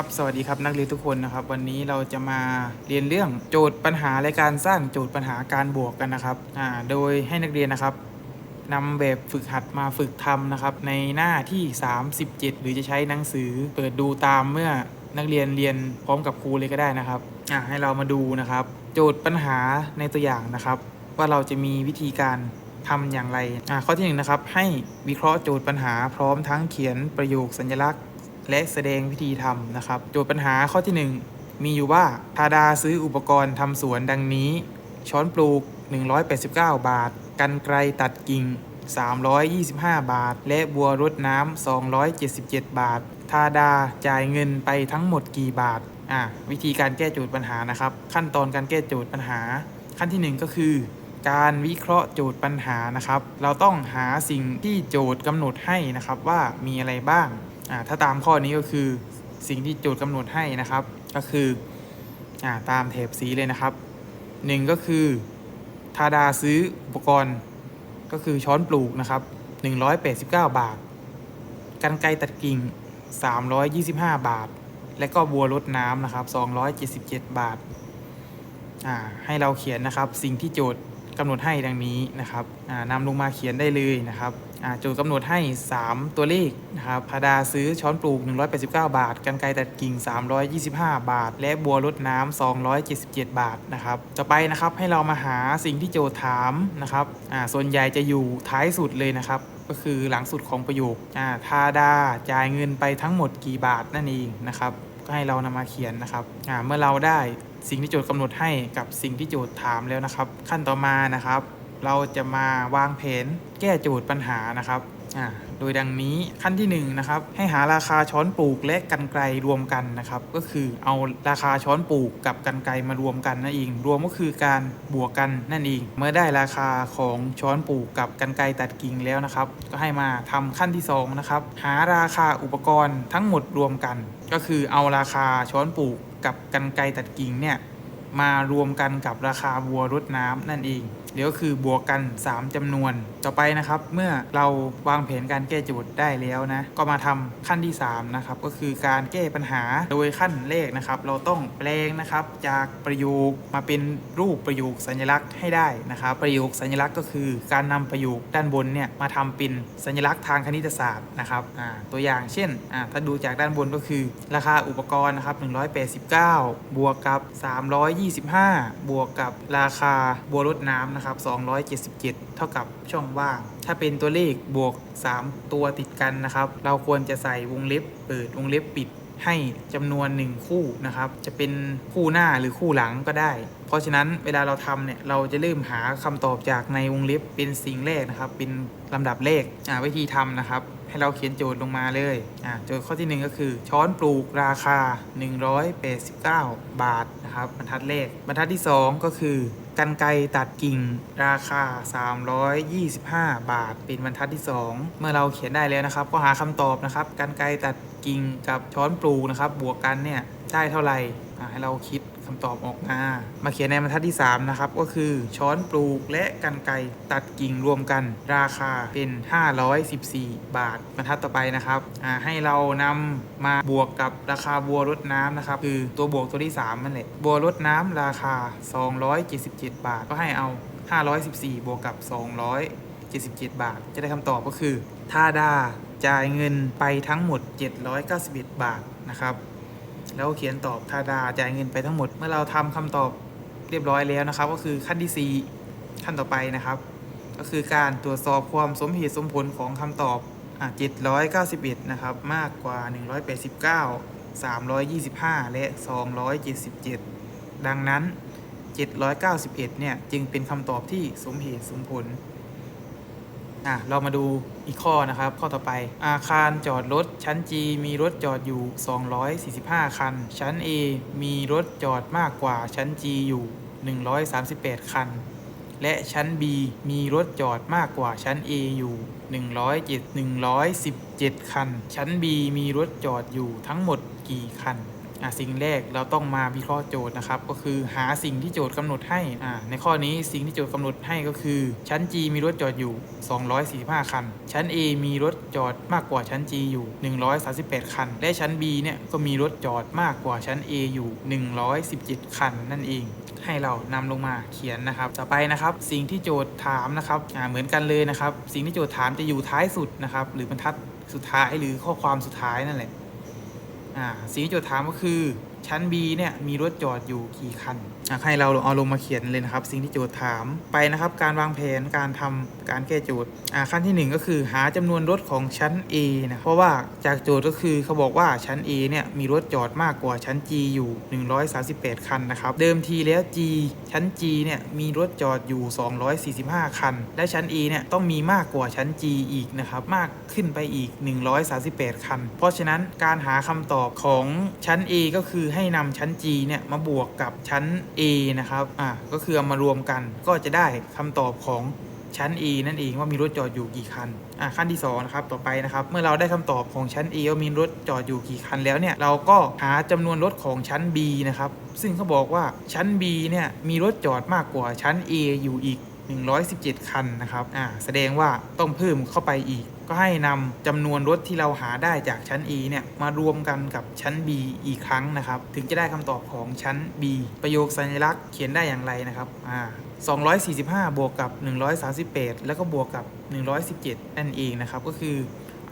ครับสวัสดีครับนักเรียนทุกคนนะครับ วันนี้เราจะมาเรียนเรื่องโจทย์ปัญหาและการสร้างโจทย์ปัญหาการบวกกันนะครับอ่าโดยให้นักเรียนนะครับนำแบบฝึกหัดมาฝึกทำนะครับ ในหน้าที่ 37 หรือจะใช้หนังสือเปิดดูตามเมื่อนักเรียนเรียนพร้อมกับครูเลยก็ได้นะครับอ่าให้เรามาดูนะครับ โจทย์ปัญหาในตัวอย่างนะครับ ว่าเราจะมีวิธีการทำอย่างไรอ่าข้อที่หนึ่งนะครับให้วิเคราะห์โจทย์ปัญหาพร้อมทั้งเขียนประโยคสัญลักษณ์ และแสดงวิธีทำนะครับ โจทย์ปัญหาข้อที่ 1 มีอยู่ว่าทาดาซื้ออุปกรณ์ทำสวนดังนี้ ช้อนปลูก 189 บาท กันไกรตัดกิ่ง 325 บาท และบัวรดน้ำ 277 บาท ทาดาจ่ายเงินไปทั้งหมดกี่บาทอะวิธีการแก้โจทย์ปัญหานะครับ ขั้นตอนการแก้โจทย์ปัญหา ขั้นที่ 1 ก็คือ การวิเคราะห์โจทย์ปัญหานะครับ เราต้องหาสิ่งที่โจทย์กำหนดให้นะครับว่ามีอะไรบ้าง อ่าถ้าตามข้อนี้ก็คือสิ่งที่โจทย์กำหนดให้นะครับ ก็คืออ่าตามแถบสีเลยนะครับหนึ่งก็คือทาดาซื้ออุปกรณ์ก็คือช้อนปลูกนะครับ 189 บาท กันไกตัดกิ่ง 325 บาท และก็บัวรดน้ำนะครับ 277 บาท อ่า ให้เราเขียนนะครับ สิ่งที่โจทย์กำหนดให้ดังนี้นะครับ อ่านำลงมาเขียนได้เลยนะครับ โจทย์กำหนดให้ 3 ตัวเลขนะครับพาดาซื้อช้อนปลูก 189 บาท กันไกรตัดกิ่ง 325 บาท และบัวรดน้ำ 277 บาทนะครับต่อไปนะครับให้เรามาหาสิ่งที่โจทย์ถามนะครับอ่าส่วนใหญ่จะอยู่ท้ายสุดเลยนะครับก็คือหลังสุดของประโยคอ่าทาดาจ่ายเงินไปทั้งหมดกี่บาทนั่นเองนะครับก็ให้เรานำมาเขียนนะครับอ่าเมื่อเราได้สิ่งที่โจทย์กำหนดให้กับสิ่งที่โจทย์ถามแล้วนะครับ ขั้นต่อมานะครับ เราจะมาวางแผนแก้โจทย์ปัญหานะครับโดยดังนี้ขั้นที่1นงนะครับให้หาราคาช้อนปลูกและกันไกลรวมกันนะครับ ก็คือเอาราคาช้อนปลูกกับกันไกลมารวมกันนั่นเองรวมก็คือการบวกกันนั่นเอง เมื่อได้ราคาของช้อนปลูกกับกันไกลตัดกิ่งแล้วนะครับ ก็ให้มาทำขั้นที่สองนะครับหาราคาอุปกรณ์ทั้งหมดรวมกัน ก็คือเอาราคาช้อนปลูกกับกันไกรตัดกิ่งเนี่ย มารวมกันกับราคาบัวรดน้ำนั่นเองเดี๋ยวก็คือบวกกัน 3จำนวน ต่อไปนะครับ เมื่อเราวางแผนการแก้โจทย์ได้แล้วนะ ก็มาทำขั้นที่ 3 นะครับ ก็คือการแก้ปัญหาโดยขั้นแรกนะครับ เราต้องแปลงนะครับจากประโยคมาเป็นรูปประโยคสัญลักษณ์ให้ได้นะครับ ประโยคสัญลักษณ์ก็คือ การนำประโยคด้านบนเนี่ยมาทำเป็นสัญลักษณ์ทางคณิตศาสตร์นะครับตัวอย่างเช่นถ้าดูจากด้านบนก็คือ ราคาอุปกรณ์นะครับ189 บวกกับ325 บวกกับราคาบัวรดน้ำนะครับ277 เท่ากับช่องว่าง ถ้าเป็นตัวเลขบวก 3 ตัวติดกันนะครับ เราควรจะใส่วงเล็บเปิดวงเล็บปิดให้จำนวน 1 คู่นะครับ จะเป็นคู่หน้าหรือคู่หลังก็ได้ เพราะฉะนั้นเวลาเราทำเนี่ยเราจะเริ่มหาคำตอบจากในวงเล็บเป็นสิ่งแรกนะครับ เป็นลำดับเลขอ่าวิธีทำนะครับ ให้เราเขียนโจทย์ลงมาเลยอ่าโจทย์ข้อที่ 1 ก็คือ ช้อนปลูกราคา 189 บาทนะครับ บรรทัดเลขบรรทัดที่ 2 ก็คือกันไกตัดกิ่งราคา 325 บาท เป็นบรรทัดที่ 2 เมื่อเราเขียนได้แล้วนะครับ ก็หาคำตอบนะครับกันไกตัดกิ่งกับช้อนปลูกนะครับ บวกกันเนี่ยได้เท่าไหร่อ่าให้เราคิด คำตอบออกมา มาเขียนในบรรทัดที่ 3 นะครับ ก็คือช้อนปลูกและกันไกตัดกิ่งรวมกัน ราคาเป็น 514 บาทบรรทัดต่อไปนะครับให้เรานำมาบวกกับราคาบัวรดน้ำนะครับ คือตัวบวกตัวที่3นั่นแหละบัวรดน้ำราคา 277 บาท ก็ให้เอา 514 บวกกับ 277 บาท จะได้คำตอบก็คือท่าดาจ่ายเงินไปทั้งหมด 791 บาทนะครับ แล้วเขียนตอบทาดาจ่ายเงินไปทั้งหมด เมื่อเราทำคำตอบเรียบร้อยแล้วนะครับ ก็คือขั้นที่ 4 ขั้นต่อไปนะครับ ก็คือการตรวจสอบความสมเหตุสมผลของคำตอบอะ791 นะครับ มากกว่า 189 325 และ 277 ดังนั้น 791 เนี่ย จึงเป็นคำตอบที่สมเหตุสมผล อะเรามาดูอีกข้อนะครับ ข้อต่อไป อาคารจอดรถชั้น G มีรถจอดอยู่ 245 คัน ชั้น A มีรถจอดมากกว่าชั้น G อยู่ 138 คัน และชั้น B มีรถจอดมากกว่าชั้น A อยู่107 117 คัน ชั้น B มีรถจอดอยู่ทั้งหมดกี่คัน สิ่งแรกเราต้องมาวิเคราะห์โจทย์นะครับ ก็คือหาสิ่งที่โจทย์กำหนดให้อ่าในข้อนี้สิ่งที่โจทย์กำหนดให้ก็คือ ชั้น G มีรถจอดอยู่ 245 คัน ชั้น A มีรถจอดมากกว่าชั้น G อยู่ 138 คัน และชั้น B เนี่ยก็มีรถจอดมากกว่าชั้น A อยู่ 117 คันนั่นเอง ให้เรานำลงมาเขียนนะครับ ต่อไปนะครับ สิ่งที่โจทย์ถามนะครับอ่าเหมือนกันเลยนะครับ สิ่งที่โจทย์ถามจะอยู่ท้ายสุดนะครับหรือบรรทัดสุดท้ายหรือข้อความสุดท้ายนั่นแหละ อ่าสิ่งที่โจทย์ถามก็คือ ชั้น B เนี่ยมีรถจอดอยู่กี่คันให้เราเอาลงมาเขียนเลยนะครับ สิ่งที่โจทย์ถามไปนะครับ การวางแผนการทำการแก้โจทย์ขั้นที่หนึ่งก็คือหาจำนวนรถของชั้น A นะเพราะว่าจากโจทย์ก็คือเขาบอกว่าชั้น A เนี่ยมีรถจอดมากกว่าชั้น G อยู่ 138 คันนะครับเดิมทีแล้ว G ชั้น G เนี่ยมีรถจอดอยู่ 245 คัน และชั้น A เนี่ยต้องมีมากกว่าชั้น G อีกนะครับมากขึ้นไปอีก 138 คัน เพราะฉะนั้นการหาคำตอบของชั้น A ก็คือใให้นำชั้น G เนี่ยมาบวกกับชั้น A นะครับ อ่าก็คือเอามารวมกันก็จะได้คำตอบของชั้น A นั่นเองว่ามีรถจอดอยู่กี่คัน อ่าขั้นที่2นะครับต่อไปนะครับ เมื่อเราได้คำตอบของชั้น A ว่ามีรถจอดอยู่กี่คันแล้วเนี่ยเราก็หาจำนวนรถของชั้น B นะครับ ซึ่งเขาบอกว่าชั้น B เนี่ยมีรถจอดมากกว่าชั้น A อยู่อีก 117 คันนะครับอ่าแสดงว่าต้องเพิ่มเข้าไปอีก ก็ให้นำจำนวนรถที่เราหาได้จากชั้น A เนี่ยมารวมกันกับชั้น B อีกครั้งนะครับ ถึงจะได้คำตอบของชั้น B ประโยคสัญลักษณ์เขียนได้อย่างไรนะครับอ่า245 บวกกับ 138 แล้วก็บวกกับ 117 นั่นเองนะครับ ก็คือ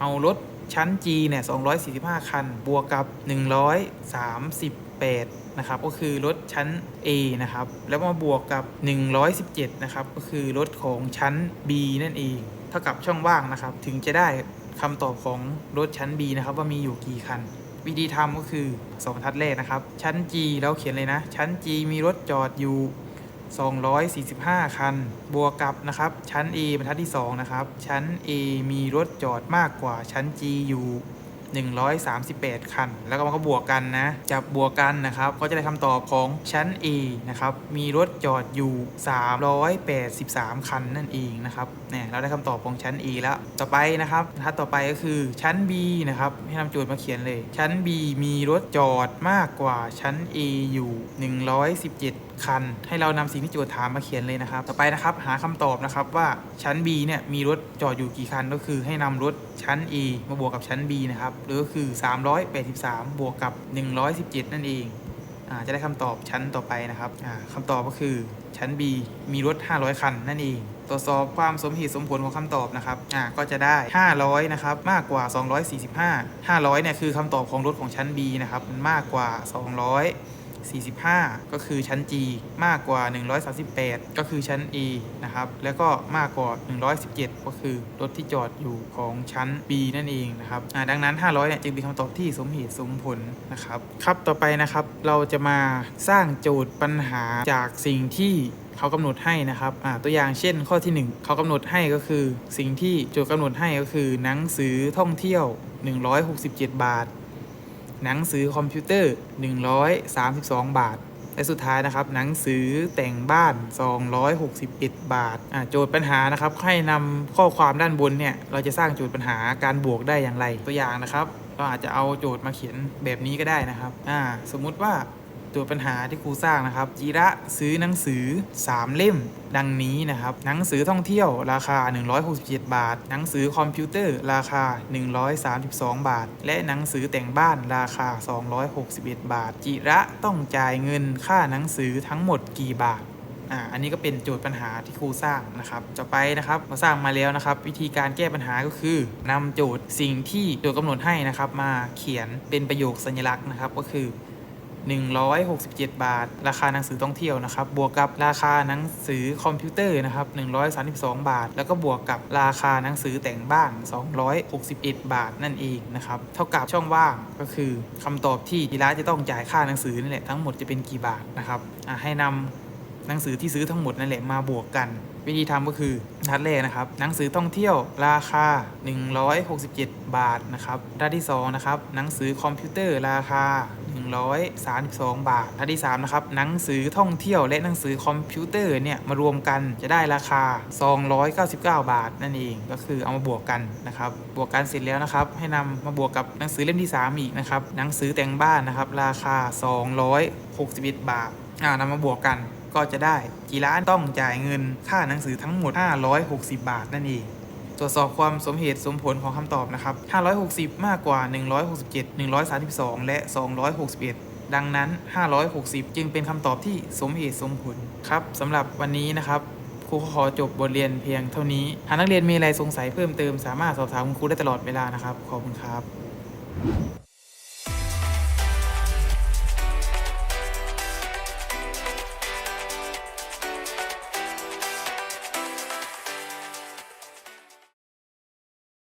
เอารถชั้น G เนี่ย245 คัน บวกกับ 18 นะครับ ก็คือรถชั้น A นะครับ แล้วมาบวกกับ 117 นะครับ ก็คือรถของชั้น B นั่นเอง เท่ากับช่องว่างนะครับ ถึงจะได้คำตอบของรถชั้น B นะครับ ว่ามีอยู่กี่คัน วิธีทำก็คือสองบรรทัดแรกนะครับ ชั้น G เราเขียนเลยนะ ชั้น G มีรถจอดอยู่245 คัน บวกกับนะครับ ชั้น A บรรทัดที่ 2 นะครับ ชั้น A มีรถจอดมากกว่าชั้น G อยู่ 138 คัน แล้วก็มันก็บวกกันนะจับบวกกันนะครับ ก็จะได้คำตอบของชั้น A นะครับ มีรถจอดอยู่ 383 คันนั่นเองนะครับเนี่ยเราได้คำตอบของชั้น A แล้ว ต่อไปนะครับบรรทัดต่อไปก็คือชั้น B นะครับ ให้นำโจทย์มาเขียนเลย ชั้น B มีรถจอดมากกว่าชั้น A อยู่ 117คัน ให้เรานำสิ่งที่โจทย์ถามมาเขียนเลยนะครับ ต่อไปนะครับหาคำตอบนะครับว่าชั้น B เนี่ยมีรถจอดอยู่กี่คันก็คือให้นำรถชั้น A มาบวกกับชั้น B นะครับหรือก็คือ 383 บวกกับ 117 นั่นเองอจะได้คำตอบชั้นต่อไปนะครับอ่าคำตอบก็คือชั้น B มีรถ 500 คันนั่นเอง ตรวจสอบความสมเหตุสมผลของคำตอบนะครับอ่าก็จะได้ 500 นะครับ มากกว่า 245 500 เนี่ยคือคำตอบของรถของชั้น B นะครับ มันมากกว่า 45 ก็คือชั้น G มากกว่า 138 ก็คือชั้น A นะครับ แล้วก็มากกว่า 117 ก็คือรถที่จอดอยู่ของชั้น B นั่นเองนะครับอ่าดังนั้น 500 เนี่ยจึงเป็นคำตอบที่สมเหตุสมผลนะครับ ครับต่อไปนะครับเราจะมาสร้างโจทย์ปัญหาจากสิ่งที่เขากำหนดให้นะครับอ่าตัวอย่างเช่นข้อที่ 1 เขากำหนดให้ก็คือ สิ่งที่โจทย์กำหนดให้ก็คือหนังสือท่องเที่ยว 167 บาท หนังสือคอมพิวเตอร์ 132 บาท และสุดท้ายนะครับ หนังสือแต่งบ้าน 261 บาทอ่าโจทย์ปัญหานะครับ ให้นำข้อความด้านบนเนี่ย เราจะสร้างโจทย์ปัญหาการบวกได้อย่างไร ตัวอย่างนะครับ เราอาจจะเอาโจทย์มาเขียนแบบนี้ก็ได้นะครับอ่าสมมุติว่า โจทย์ปัญหาที่ครูสร้างนะครับจิระซื้อหนังสือ 3 เล่ม ดังนี้นะครับ หนังสือท่องเที่ยวราคา 167 บาท หนังสือคอมพิวเตอร์ราคา 132 บาท และหนังสือแต่งบ้านราคา 261 บาท จิระต้องจ่ายเงินค่าหนังสือทั้งหมดกี่บาทอ่าอันนี้ก็เป็นโจทย์ปัญหาที่ครูสร้างนะครับต่อไปนะครับมาสร้างมาแล้วนะครับ วิธีการแก้ปัญหาก็คือนำโจทย์สิ่งที่โจทย์กำหนดให้นะครับ มาเขียนเป็นประโยคสัญลักษณ์นะครับ ก็คือ 167 บาท ราคาหนังสือท่องเที่ยวนะครับ บวกกับราคาหนังสือคอมพิวเตอร์นะครับ132 บาท แล้วก็บวกกับราคาหนังสือแต่งบ้าน 261 บาทนั่นเองนะครับ เท่ากับช่องว่างก็คือคำตอบที่จิระจะต้องจ่ายค่าหนังสือนี่แหละทั้งหมดจะเป็นกี่บาทนะครับให้นำหนังสือที่ซื้อทั้งหมดนั่นแหละมาบวกกัน วิธีทำก็คือทัดแรกนะครับหนังสือท่องเที่ยวราคา 167 บาทนะครับด้านที่2นะครับหนังสือคอมพิวเตอร์ราคา 132 บาทและที่3นะครับหนังสือท่องเที่ยวและหนังสือคอมพิวเตอร์เนี่ยมารวมกันจะได้ราคา 299 บาทนั่นเองก็คือเอามาบวกกันนะครับบวกกันเสร็จแล้วนะครับให้นำมาบวกกับหนังสือเล่มที่ 3 อีกนะครับหนังสือแต่งบ้านนะครับราคา 261 บาทอ่านำมาบวกกันก็จะได้กี่ร้านต้องจ่ายเงินค่าหนังสือทั้งหมด 560 บาทนั่นเอง ตรวจสอบความสมเหตุสมผลของคำตอบนะครับ 560 มากกว่า 167 132 และ 261 ดังนั้น 560 จึงเป็นคำตอบที่สมเหตุสมผลครับสำหรับวันนี้นะครับครูขอจบบทเรียนเพียงเท่านี้ หากนักเรียนมีอะไรสงสัยเพิ่มเติม สามารถสอบถามคุณครูได้ตลอดเวลานะครับ ขอบคุณครับ